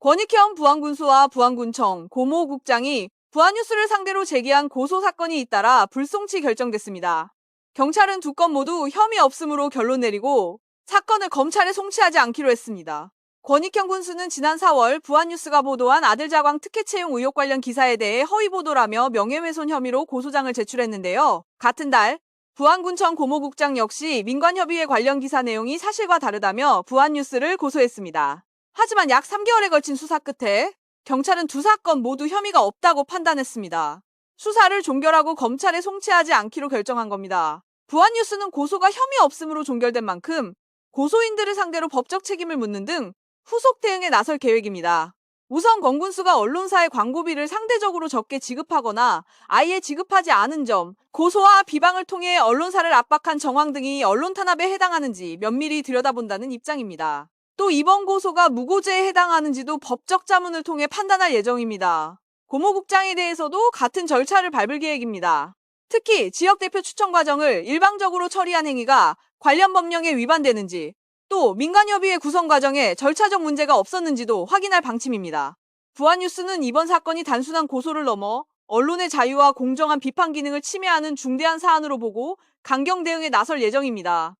권익현 부안군수와 부안군청 고모 국장이 부안뉴스를 상대로 제기한 고소 사건이 잇따라 불송치 결정됐습니다. 경찰은 두 건 모두 혐의 없음으로 결론 내리고 사건을 검찰에 송치하지 않기로 했습니다. 권익현 군수는 지난 4월 부안뉴스가 보도한 아들 자광 특혜 채용 의혹 관련 기사에 대해 허위 보도라며 명예훼손 혐의로 고소장을 제출했는데요. 같은 달 부안군청 고모국장 역시 민관협의회 관련 기사 내용이 사실과 다르다며 부안뉴스를 고소했습니다. 하지만 약 3개월에 걸친 수사 끝에 경찰은 두 사건 모두 혐의가 없다고 판단했습니다. 수사를 종결하고 검찰에 송치하지 않기로 결정한 겁니다. 부안뉴스는 고소가 혐의 없음으로 종결된 만큼 고소인들을 상대로 법적 책임을 묻는 등 후속 대응에 나설 계획입니다. 우선 권군수가 언론사의 광고비를 상대적으로 적게 지급하거나 아예 지급하지 않은 점, 고소와 비방을 통해 언론사를 압박한 정황 등이 언론 탄압에 해당하는지 면밀히 들여다본다는 입장입니다. 또 이번 고소가 무고죄에 해당하는지도 법적 자문을 통해 판단할 예정입니다. 고모 국장에 대해서도 같은 절차를 밟을 계획입니다. 특히 지역 대표 추천 과정을 일방적으로 처리한 행위가 관련 법령에 위반되는지 또 민간협의회 구성 과정에 절차적 문제가 없었는지도 확인할 방침입니다. 부안뉴스는 이번 사건이 단순한 고소를 넘어 언론의 자유와 공정한 비판 기능을 침해하는 중대한 사안으로 보고 강경 대응에 나설 예정입니다.